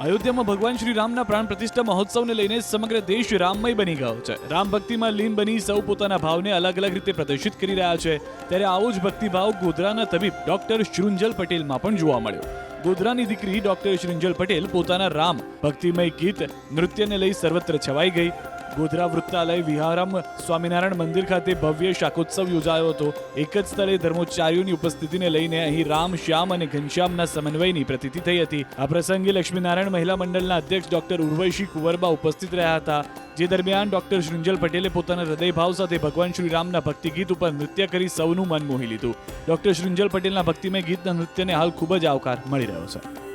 અયોધ્યામાં ભગવાન શ્રી રામના પ્રાણ પ્રતિષ્ઠા મહોત્સવને લઈને સમગ્ર દેશ રામમય બની ગયો છે. રામ ભક્તિમાં લીન બની સૌ પોતાના ભાવને અલગ અલગ રીતે પ્રદર્શિત કરી રહ્યા છે. ત્યારે આવો જ ભક્તિભાવ ગોધરાના તબીબ ડોક્ટર શૃંજલ પટેલમાં પણ જોવા મળ્યો. ગોધરાની દીકરી ડોક્ટર શૃંજલ પટેલ પોતાના રામ ભક્તિમય ગીત નૃત્યને લઈ સર્વત્ર છવાઈ ગઈ. ગોધરા વૃત્તાલય વિહારમ સ્વામિનારાયણ મંદિર ખાતે ભવ્ય શાકોત્સવ યોજાયો હતો. એક જ સ્થળે ધર્મોચાર્યોની ઉપસ્થિતિને લઈને અહીં રામ, શ્યામ અને ઘનશ્યામના સમન્વયની પ્રતિતિ થઈ હતી. આ પ્રસંગે લક્ષ્મીનારાયણ મહિલા મંડળના અધ્યક્ષ ડોક્ટર ઉર્વશી કુંવરબા ઉપસ્થિત રહ્યા હતા. જે દરમિયાન ડોક્ટર શૃંજલ પટેલે પોતાના હૃદયભાવ સાથે ભગવાન શ્રી રામના ભક્તિ ગીત ઉપર નૃત્ય કરી સૌનું મન મોહી લીધું. ડોક્ટર શૃંજલ પટેલના ભક્તિમય ગીતના નૃત્યને હાલ ખૂબ જ આવકાર મળી રહ્યો છે.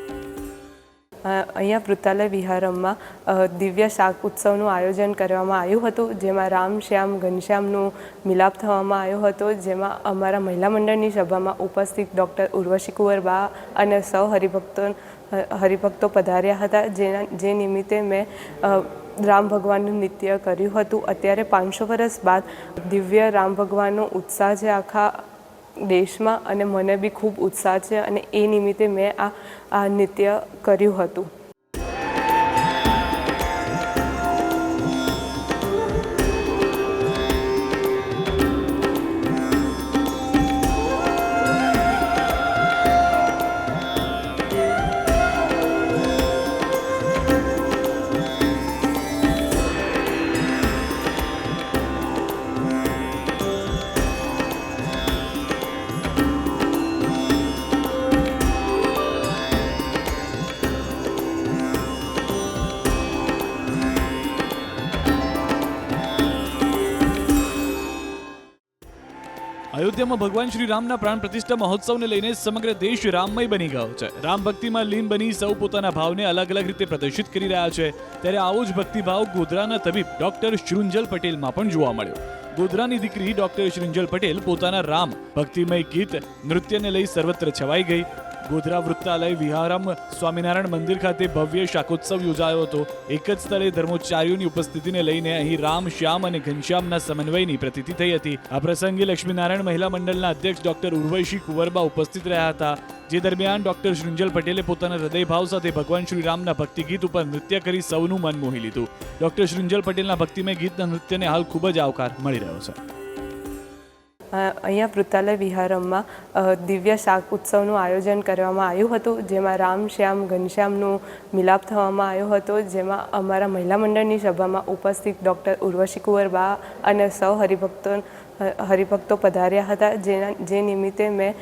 અહીંયા વૃત્તાલય વિહારમમાં દિવ્ય શાક ઉત્સવનું આયોજન કરવામાં આવ્યું હતું, જેમાં રામ શ્યામ ઘનશ્યામનું મિલાપ થવામાં આવ્યો હતો, જેમાં અમારા મહિલા મંડળની સભામાં ઉપસ્થિત ડૉક્ટર ઉર્વશી કુંવરબા અને સૌ હરિભક્તો હરિભક્તો પધાર્યા હતા, જેના, જે નિમિત્તે મેં રામ ભગવાનનું નૃત્ય કર્યું હતું. અત્યારે પાંચસો વર્ષ બાદ દિવ્ય રામ ભગવાનનો ઉત્સાહ જે આખા દેશમાં અને મને બી ખૂબ ઉત્સાહ છે અને એ નિમિત્તે મેં આ આ નૃત્ય કર્યું હતું. અયોધ્યામાં ભગવાન શ્રી રામના પ્રાણ પ્રતિષ્ઠા મહોત્સવને લઈને સમગ્ર દેશ રામમય બની ગયો છે. રામ ભક્તિમાં લીન બની સૌ પોતાના ભાવને અલગ અલગ રીતે પ્રદર્શિત કરી રહ્યા છે. ત્યારે આવો જ ભક્તિભાવ ગોધરાના તબીબ ડોક્ટર શૃંજલ પટેલમાં પણ જોવા મળ્યો. ગોધરાની દીકરી ડોક્ટર શૃંજલ પટેલ પોતાના રામ ભક્તિમય ગીત, નૃત્યને લઈ સર્વત્ર છવાઈ ગઈ. ગોધરા વૃત્તાલય વિહારમ સ્વામિનારાયણ મંદિર ખાતે ભવ્ય શાકોત્સવ યોજાયો હતો. એક જ સ્થળે ધર્મોચાર્યોની ઉપસ્થિતિને લઈને અહીં રામ, શ્યામ અને ઘનશ્યામના સમન્વયની પ્રતિતિ થઈ હતી. આ પ્રસંગે લક્ષ્મીનારાયણ મહિલા મંડળના અધ્યક્ષ ડોક્ટર ઉર્વશી કુંવરબા ઉપસ્થિત રહ્યા હતા. જે દરમિયાન ડોક્ટર શૃંજલ પટેલે પોતાના હૃદયભાવ સાથે ભગવાન શ્રી રામના ભક્તિ ગીત ઉપર નૃત્ય કરી સૌનું મન મોહી લીધું. ડોક્ટર શૃંજલ પટેલના ભક્તિમય ગીતના નૃત્યને હાલ ખૂબ જ આવકાર મળી રહ્યો છે. અહીંયા વૃત્તાલય વિહારમમાં દિવ્ય શાક ઉત્સવનું આયોજન કરવામાં આવ્યું હતું, જેમાં રામ શ્યામ ઘનશ્યામનું મિલાપ થવામાં આવ્યો હતો, જેમાં અમારા મહિલા મંડળની સભામાં ઉપસ્થિત ડૉક્ટર ઉર્વશી કુંવરબા અને સૌ હરિભક્તો હરિભક્તો પધાર્યા હતા, જેના, જે નિમિત્તે મેં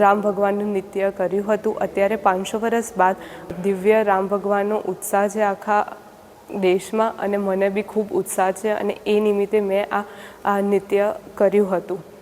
રામ ભગવાનનું નૃત્ય કર્યું હતું. અત્યારે પાંચસો વર્ષ બાદ દિવ્ય રામ ભગવાનનો ઉત્સાહ છે, આખા દેશમાં અને મને બી ખૂબ ઉત્સાહ છે અને એ નિમિત્તે મેં આ આ નૃત્ય કર્યું હતું.